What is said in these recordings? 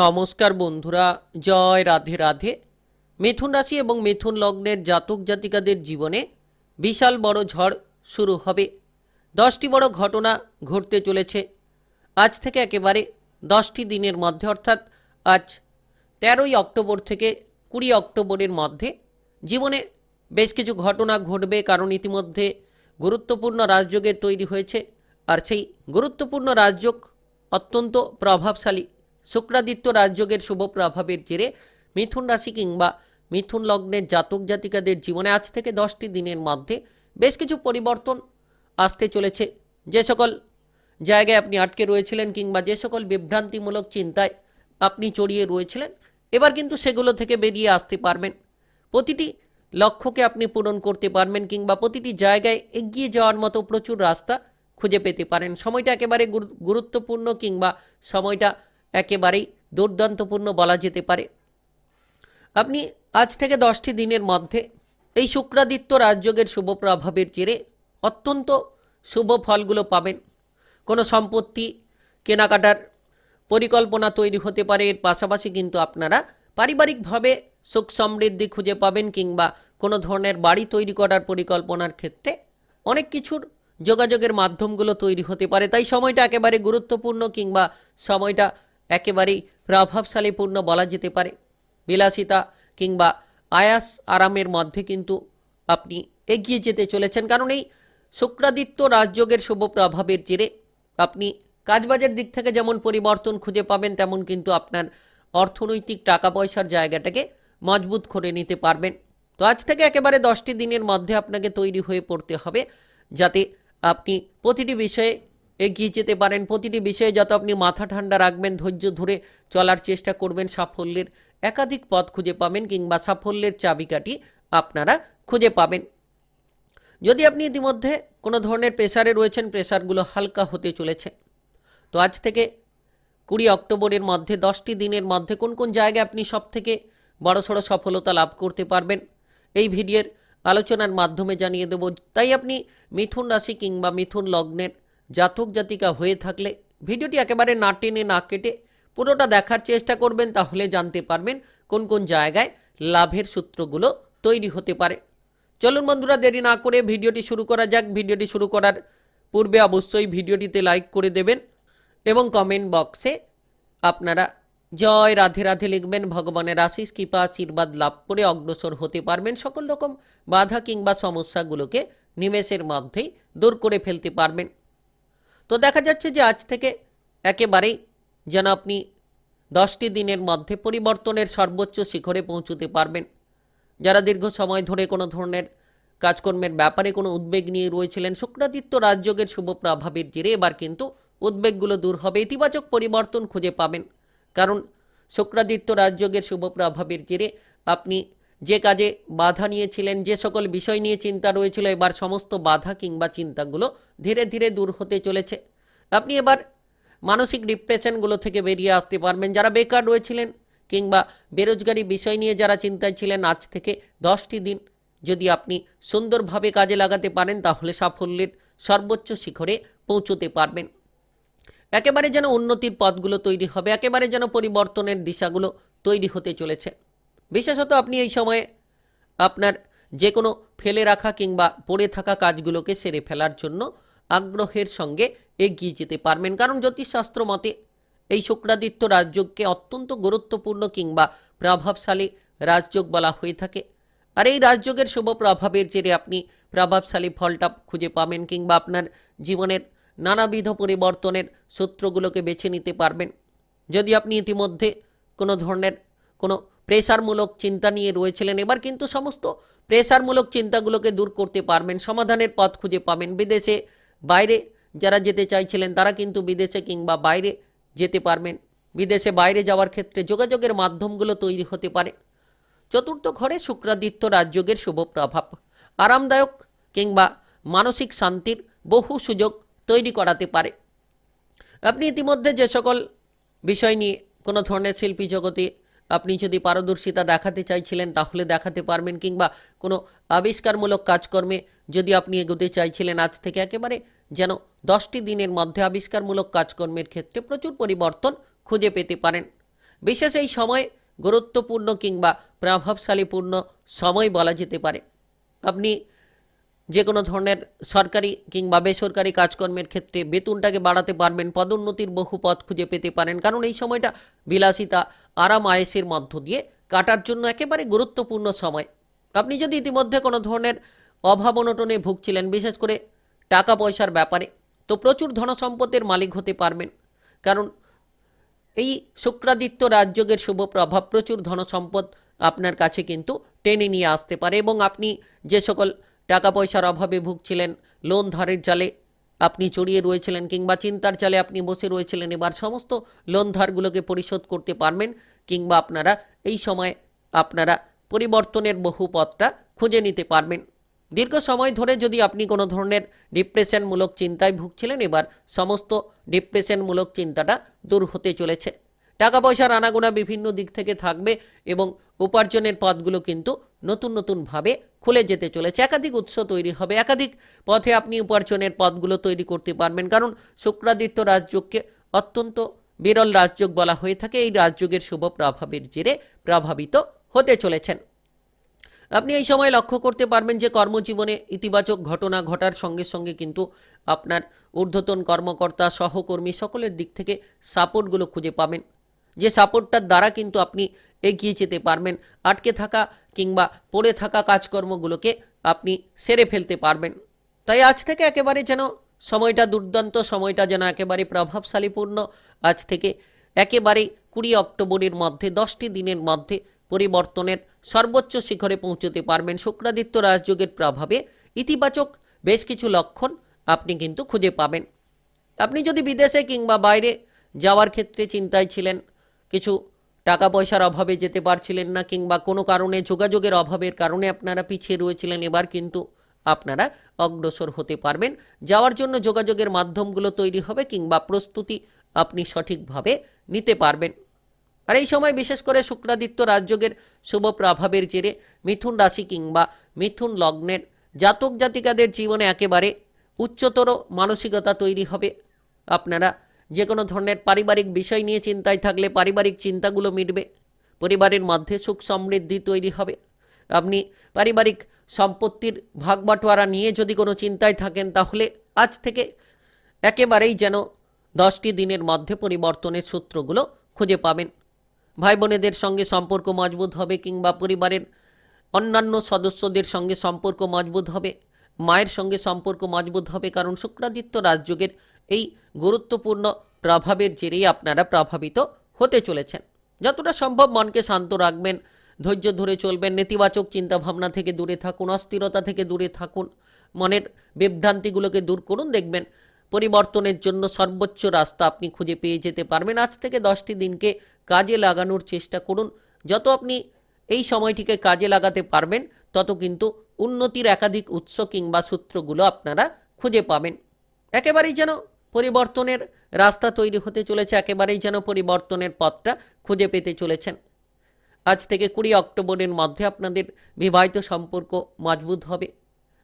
নমস্কার বন্ধুরা, জয় রাধে রাধে। মিথুন রাশি এবং মিথুন লগ্নের জাতক জাতিকাদের জীবনে বিশাল বড় ঝড় শুরু হবে। দশটি বড় ঘটনা ঘটতে চলেছে। আজ থেকে একেবারে দশটি দিনের মধ্যে, অর্থাৎ আজ তেরোই অক্টোবর থেকে কুড়ি অক্টোবরের মধ্যে জীবনে বেশ কিছু ঘটনা ঘটবে কারণ ইতিমধ্যে গুরুত্বপূর্ণ রাজযোগের তৈরি হয়েছে। আর সেই গুরুত্বপূর্ণ রাজযোগ অত্যন্ত প্রভাবশালী। শুক্রাদিত্য রাজযোগের শুভ প্রভাবের জেরে মিথুন রাশি কিংবা মিথুন লগ্নের জাতক জাতিকাদের জীবনে আজ থেকে দশটি দিনের মধ্যে বেশ কিছু পরিবর্তন আসতে চলেছে। যে সকল জায়গায় আপনি আটকে রয়েছিলেন কিংবা যে সকল বিভ্রান্তিমূলক চিন্তায় আপনি জড়িয়ে রয়েছিলেন, এবার কিন্তু সেগুলো থেকে বেরিয়ে আসতে পারবেন। প্রতিটি লক্ষ্যকে আপনি পূরণ করতে পারবেন কিংবা প্রতিটি জায়গায় এগিয়ে যাওয়ার মতো প্রচুর রাস্তা খুঁজে পেতে পারেন। সময়টা একেবারে গুরুত্বপূর্ণ কিংবা সময়টা একেবারেই দুর্দান্তপূর্ণ বলা যেতে পারে। আপনি আজ থেকে দশটি দিনের মধ্যে এই শুক্রাদিত্য রাজযোগের শুভ প্রভাবের জেরে অত্যন্ত শুভ ফলগুলো পাবেন। কোনো সম্পত্তি কেনাকাটার পরিকল্পনা তৈরি হতে পারে, এর পাশাপাশি কিন্তু আপনারা পারিবারিকভাবে সুখ সমৃদ্ধি খুঁজে পাবেন কিংবা কোনো ধরনের বাড়ি তৈরি করার পরিকল্পনার ক্ষেত্রে অনেক কিছুর যোগাযোগের মাধ্যমগুলো তৈরি হতে পারে। তাই সময়টা একেবারে গুরুত্বপূর্ণ কিংবা সময়টা একেবারেই প্রভাবশালীপূর্ণ বলা যেতে পারে। বিলাসিতা কিংবা আয়াস আরামের মধ্যে কিন্তু আপনি এগিয়ে যেতে চলেছেন। কারণ এই শুক্রাদিত্য রাজযোগের শুভ প্রভাবের জেরে আপনি কাজবাজের দিক থেকে যেমন পরিবর্তন খুঁজে পাবেন, তেমন কিন্তু আপনার অর্থনৈতিক টাকা পয়সার জায়গাটাকে মজবুত করে নিতে পারবেন। তো আজ থেকে একেবারে দশটি দিনের মধ্যে আপনাকে তৈরি হয়ে পড়তে হবে, যাতে আপনি প্রতিটি বিষয়ে এগিয়ে যেতে পারেন। প্রতিটি বিষয়ে যত আপনি মাথা ঠান্ডা রাখবেন, ধৈর্য ধরে চলার চেষ্টা করবেন, সাফল্যের একাধিক পথ খুঁজে পাবেন কিংবা সাফল্যের চাবিকাঠি আপনারা খুঁজে পাবেন। যদি আপনি ইতিমধ্যে কোনো ধরনের প্রেসারে রয়েছেন প্রেশারগুলো হালকা হতে চলেছে। তো আজ থেকে কুড়ি অক্টোবরের মধ্যে, দশটি দিনের মধ্যে কোন কোন জায়গায় আপনি সব থেকে বড়সড় সফলতা লাভ করতে পারবেন, এই ভিডিওর আলোচনার মাধ্যমে জানিয়ে দেব। তাই আপনি মিথুন রাশি কিংবা মিথুন লগ্নের জাতক জাতিকা হয়ে থাকলে ভিডিওটি একেবারে না টেনে না কেটে পুরোটা দেখার চেষ্টা করবেন, তাহলে জানতে পারবেন কোন কোন জায়গায় লাভের সূত্রগুলো তৈরি হতে পারে। চলুন বন্ধুরা, দেরি না করে ভিডিওটি শুরু করা যাক। ভিডিওটি শুরু করার পূর্বে অবশ্যই ভিডিওটিতে লাইক করে দেবেন এবং কমেন্ট বক্সে আপনারা জয় রাধে রাধে লিখবেন, ভগবানের আশিস কৃপা, আশীর্বাদ লাভ করে অগ্রসর হতে পারবেন। সকল রকম বাধা কিংবা সমস্যাগুলোকে নিমেষের মধ্যেই দূর করে ফেলতে পারবেন। তো দেখা যাচ্ছে যে আজ থেকে একেবারেই যেন আপনি দশটি দিনের মধ্যে পরিবর্তনের সর্বোচ্চ শিখরে পৌঁছতে পারবেন। যারা দীর্ঘ সময় ধরে কোনো ধরনের কাজকর্মের ব্যাপারে কোনো উদ্বেগ নিয়ে রয়েছিলেন, শুক্রাদিত্য রাজযোগের শুভ প্রভাবের জেরে এবার কিন্তু উদ্বেগগুলো দূর হবে, ইতিবাচক পরিবর্তন খুঁজে পাবেন। কারণ শুক্রাদিত্য রাজযোগের শুভ প্রভাবের জেরে আপনি যে কাজে বাধা নিয়েছিলেন, যে সকল বিষয় নিয়ে চিন্তা রয়েছিল, এবার সমস্ত বাধা কিংবা চিন্তাগুলো ধীরে ধীরে দূর হতে চলেছে। আপনি এবার মানসিক ডিপ্রেশনগুলো থেকে বেরিয়ে আসতে পারবেন। যারা বেকার রয়েছিলেন কিংবা বেরোজগারি বিষয় নিয়ে যারা চিন্তায় ছিলেন, আজ থেকে দশটি দিন যদি আপনি সুন্দরভাবে কাজে লাগাতে পারেন, তাহলে সাফল্যের সর্বোচ্চ শিখরে পৌঁছতে পারবেন। একেবারে যেন উন্নতির পথগুলো তৈরি হবে, একেবারে যেন পরিবর্তনের দিশাগুলো তৈরি হতে চলেছে। বিশেষত আপনি এই সময়ে আপনার যে কোনো ফেলে রাখা কিংবা পড়ে থাকা কাজগুলোকে সেরে ফেলার জন্য আগ্রহের সঙ্গে এগিয়ে যেতে পারবেন। কারণ জ্যোতিষশাস্ত্র মতে এই শুক্রাদিত্য রাজযোগকে অত্যন্ত গুরুত্বপূর্ণ কিংবা প্রভাবশালী রাজযোগ বলা হয়ে থাকে। আর এই রাজযোগের শুভ প্রভাবের জেরে আপনি প্রভাবশালী ফলটা খুঁজে পাবেন কিংবা আপনার জীবনের নানাবিধ পরিবর্তনের সূত্রগুলোকে বেছে নিতে পারবেন। যদি আপনি ইতিমধ্যে কোনো ধরনের কোনো প্রেসারমূলক চিন্তা নিয়ে রয়েছিলেন এবার, কিন্তু সমস্ত প্রেসারমূলক চিন্তাগুলোকে দূর করতে পারবেন, সমাধানের পথ খুঁজে পাবেন। বিদেশে বাইরে যারা যেতে চাইছিলেন, তারা কিন্তু বিদেশে কিংবা বাইরে যেতে পারবেন। বিদেশে বাইরে যাওয়ার ক্ষেত্রে যোগাযোগের মাধ্যমগুলো তৈরি হতে পারে। চতুর্থ ঘরে শুক্রাদিত্য রাজযোগের শুভ প্রভাব। আরামদায়ক কিংবা মানসিক শান্তির বহু সুযোগ তৈরি করাতে পারে। আপনি ইতিমধ্যে যে সকল বিষয় নিয়ে কোনো ধরনের শিল্পী জগতে আপনি যদি পারদর্শিতা দেখাতে চাইছিলেন, তাহলে দেখাতে পারবেন কিংবা কোনো আবিষ্কারমূলক কাজকর্মে যদি আপনি এগোতে চাইছিলেন, আজ থেকে একেবারে যেন দশটি দিনের মধ্যে আবিষ্কারমূলক কাজকর্মের ক্ষেত্রে প্রচুর পরিবর্তন খুঁজে পেতে পারেন। বিশেষ এই সময় গুরুত্বপূর্ণ কিংবা প্রভাবশালীপূর্ণ সময় বলা যেতে পারে। আপনি যে কোনো ধরনের সরকারি কিংবা বেসরকারি কাজকর্মের ক্ষেত্রে বেতনটাকে বাড়াতে পারবেন, পদোন্নতির বহু পথ খুঁজে পেতে পারেন। কারণ এই সময়টা বিলাসিতা, আরাম, আয়েসের মধ্য দিয়ে কাটার জন্য একেবারে গুরুত্বপূর্ণ সময়। আপনি যদি ইতিমধ্যে কোনো ধরনের অভাব অনটনে ভুগছিলেন, বিশেষ করে টাকা পয়সার ব্যাপারে, তো প্রচুর ধনসম্পদের মালিক হতে পারবেন। কারণ এই শুক্রাদিত্য রাজযোগের শুভ প্রভাব প্রচুর ধনসম্পদ আপনার কাছে কিন্তু টেনে নিয়ে আসতে পারে এবং আপনি যে সকল টাকা পয়সার অভাবে ভুগছিলেন, লোন ধারের জালে আপনি জড়িয়ে রয়েছিলেন কিংবা চিন্তার জালে আপনি বসে রয়েছিলেন, এবার সমস্ত লোন ধারগুলোকে পরিশোধ করতে পারবেন কিংবা আপনারা এই সময় আপনারা পরিবর্তনের বহু পথটা খুঁজে নিতে পারবেন। দীর্ঘ সময় ধরে যদি আপনি কোনো ধরনের ডিপ্রেশনমূলক চিন্তায় ভুগছিলেন, এবার সমস্ত ডিপ্রেশনমূলক চিন্তাটা দূর হতে চলেছে। টাকা পয়সার আনাগোনা বিভিন্ন দিক থেকে থাকবে এবং উপার্জনের পথগুলো কিন্তু নতুন নতুনভাবে খুলে যেতে চলেছে। একাধিক উৎস তৈরি হবে। একাধিক পথে আপনি উপার্জনের পথগুলো তৈরি করতে পারবেন। কারণ শুক্রাদিত্য রাজযোগকে অত্যন্ত বিরল রাজযোগ বলা হয়ে থাকে। এই রাজযোগের শুভ প্রভাবের জেরে প্রভাবিত হতে চলেছেন। আপনি এই সময় লক্ষ্য করতে পারবেন যে কর্মজীবনে ইতিবাচক ঘটনা ঘটার সঙ্গে সঙ্গে কিন্তু আপনার ঊর্ধ্বতন কর্মকর্তা, সহকর্মী সকলের দিক থেকে সাপোর্টগুলো খুঁজে পাবেন। যে সাপোর্টটার দ্বারা কিন্তু আপনি এগিয়ে যেতে পারবেন, আটকে থাকা কিংবা পড়ে থাকা কাজকর্মগুলোকে আপনি সেরে ফেলতে পারবেন। তাই আজ থেকে একেবারে যেন সময়টা দুর্দান্ত, সময়টা যেন একেবারে প্রভাবশালীপূর্ণ, আজ থেকে একেবারে কুড়ি অক্টোবরের মধ্যে, দশটি দিনের মধ্যে পরিবর্তনের সর্বোচ্চ শিখরে পৌঁছতে পারবেন। শুক্রাদিত্য রাজযোগের প্রভাবে ইতিবাচক বেশ কিছু লক্ষণ আপনি কিন্তু খুঁজে পাবেন। আপনি যদি বিদেশে কিংবা বাইরে যাওয়ার ক্ষেত্রে চিন্তায় ছিলেন, কিছু টাকা পয়সার অভাবে যেতে পারছিলেন না কিংবা কোনো কারণে যোগাযোগের অভাবের কারণে আপনারা পিছিয়ে রয়েছিলেন। এবার কিন্তু আপনারা অগ্রসর হতে পারবেন। যাওয়ার জন্য যোগাযোগের মাধ্যমগুলো তৈরি হবে কিংবা প্রস্তুতি আপনি সঠিকভাবে নিতে পারবেন। আর এই সময় বিশেষ করে শুক্রাদিত্য রাজযোগের শুভ প্রভাবের জেরে মিথুন রাশি কিংবা মিথুন লগ্নের জাতক জাতিকাদের জীবনে একেবারে উচ্চতর মানসিকতা তৈরি হবে। আপনারা যে কোনো ধরনের পারিবারিক বিষয় নিয়ে চিন্তায় থাকলে পারিবারিক চিন্তাগুলো মিটবে। পরিবারের মধ্যে সুখ সমৃদ্ধি তৈরি হবে। আপনি পারিবারিক সম্পত্তির ভাগ বাটোয়ারা নিয়ে যদি কোনো চিন্তায় থাকেন, তাহলে আজ থেকে একেবারেই যেন দশটি দিনের মধ্যে পরিবর্তনের সূত্রগুলো খুঁজে পাবেন। ভাই বোনেদের সঙ্গে সম্পর্ক মজবুত হবে কিংবা পরিবারের অন্যান্য সদস্যদের সঙ্গে সম্পর্ক মজবুত হবে। মায়ের সঙ্গে সম্পর্ক মজবুত হবে, কারণ শুক্রাদিত্য রাজযোগের এই গুরুত্বপূর্ণ প্রভাবের জেরেই আপনারা প্রভাবিত হতে চলেছেন। যতটা সম্ভব মনকে শান্ত রাখবেন, ধৈর্য ধরে চলবেন, নেতিবাচক চিন্তাভাবনা থেকে দূরে থাকুন, অস্থিরতা থেকে দূরে থাকুন, মনের বিভ্রান্তিগুলোকে দূর করুন, দেখবেন পরিবর্তনের জন্য সর্বোচ্চ রাস্তা আপনি খুঁজে পেয়ে যেতে পারবেন। আজ থেকে দশটি দিনকে কাজে লাগানোর চেষ্টা করুন। যত আপনি এই সময়টিকে কাজে লাগাতে পারবেন, তত কিন্তু উন্নতির একাধিক উৎস কিংবা সূত্রগুলো আপনারা খুঁজে পাবেন। একেবারেই যেন পরিবর্তনের রাস্তা তৈরি হতে চলেছে, একেবারেই যেন পরিবর্তনের পথটা খুঁজে পেতে চলেছেন। আজ থেকে কুড়ি অক্টোবরের মধ্যে আপনাদের বিবাহিত সম্পর্ক মজবুত হবে।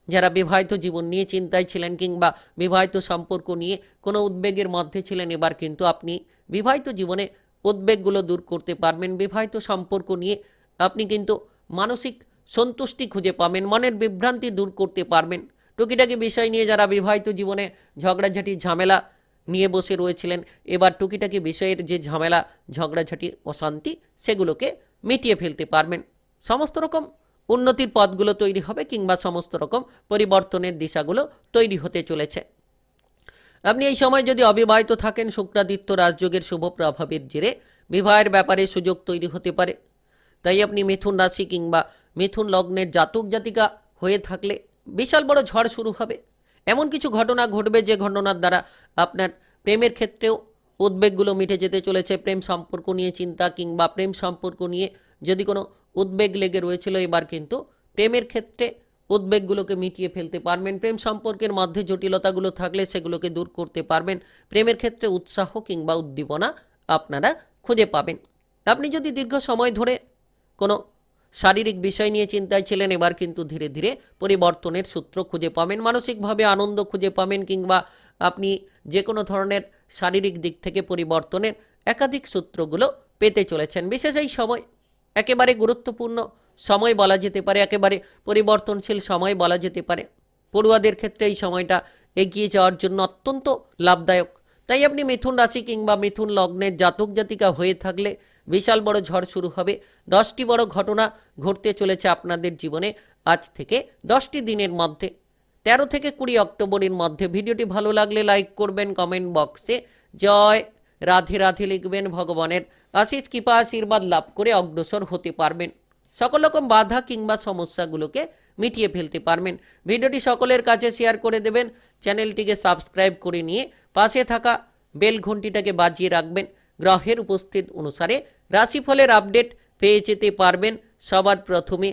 যারা বিবাহিত জীবন নিয়ে চিন্তায় ছিলেন কিংবা বিবাহিত সম্পর্ক নিয়ে কোনো উদ্বেগের মধ্যে ছিলেন, এবার কিন্তু আপনি বিবাহিত জীবনে উদ্বেগগুলো দূর করতে পারবেন। বিবাহিত সম্পর্ক নিয়ে আপনি কিন্তু মানসিক সন্তুষ্টি খুঁজে পাবেন, মনের বিভ্রান্তি দূর করতে পারবেন। টুকিটাকি বিষয় নিয়ে যারা বিবাহিত জীবনে ঝগড়াঝাটি, ঝামেলা নিয়ে বসে রয়েছিলেন, এবার টুকিটাকি বিষয়ের যে ঝামেলা, ঝগড়াঝাটি অশান্তি সেগুলোকে মিটিয়ে ফেলতে পারবেন। সমস্ত রকম উন্নতির পথগুলো তৈরি হবে কিংবা সমস্ত রকম পরিবর্তনের দিশাগুলো তৈরি হতে চলেছে। আপনি এই সময় যদি অবিবাহিত থাকেন, শুক্রাদিত্য রাজযোগের শুভ প্রভাবের জেরে বিবাহের ব্যাপারে সুযোগ তৈরি হতে পারে। তাই আপনি মিথুন রাশি কিংবা মিথুন লগ্নের জাতক জাতিকা হয়ে থাকলে বিশাল বড় ঝড় শুরু হবে। এমন কিছু ঘটনা ঘটবে যে ঘটনার দ্বারা আপনার প্রেমের ক্ষেত্রেও উদ্বেগগুলো মিটে যেতে চলেছে। প্রেম সম্পর্ক নিয়ে চিন্তা কিংবা প্রেম সম্পর্ক নিয়ে যদি কোনো উদ্বেগ লেগে রয়েছিল, এবার কিন্তু প্রেমের ক্ষেত্রে উদ্বেগগুলোকে মিটিয়ে ফেলতে পারবেন। প্রেম সম্পর্কের মধ্যে জটিলতাগুলো থাকলে সেগুলোকে দূর করতে পারবেন। প্রেমের ক্ষেত্রে উৎসাহ কিংবা উদ্দীপনা আপনারা খুঁজে পাবেন। আপনি যদি দীর্ঘ সময় ধরে কোনো শারীরিক বিষয় নিয়ে চিন্তায় ছিলেন, এবার কিন্তু ধীরে ধীরে পরিবর্তনের সূত্র খুঁজে পাবেন। মানসিকভাবে আনন্দ খুঁজে পাবেন কিংবা আপনি যে কোনো ধরনের শারীরিক দিক থেকে পরিবর্তনের একাধিক সূত্রগুলো পেতে চলেছেন। বিশেষ এই সময়, একেবারে গুরুত্বপূর্ণ সময় বলা যেতে পারে, একেবারে পরিবর্তনশীল সময় বলা যেতে পারে। পড়ুয়াদের ক্ষেত্রে এই সময়টা এগিয়ে যাওয়ার জন্য অত্যন্ত লাভদায়ক। তাই আপনি মিথুন রাশি কিংবা মিথুন লগ্নের জাতক জাতিকা হয়ে থাকলে বিশাল বড় ঝড় শুরু হবে। দশটি বড় ঘটনা ঘটতে চলেছে আপনাদের জীবনে। আজ থেকে দশটি দিনের মধ্যে। তেরো থেকে কুড়ি অক্টোবরের মধ্যে। ভিডিওটি ভালো লাগলে লাইক করবেন, কমেন্ট বক্সে। জয় রাধে রাধে লিখবেন ভগবানের। আশিস কৃপা আশীর্বাদ লাভ করে অগ্রসর হতে পারবেন। সকল রকম বাধা কিংবা সমস্যাগুলোকে মিটিয়ে ফেলতে পারবেন। ভিডিওটি সকলের কাছে শেয়ার করে দেবেন। চ্যানেলটিকে সাবস্ক্রাইব করে নিয়ে পাশে থাকা বেল ঘন্টিটাকে বাজিয়ে রাখবেন। গ্রহের উপস্থিত অনুসারে রাশিফলের আপডেট পেয়ে যেতে পারবেন সবার প্রথমে।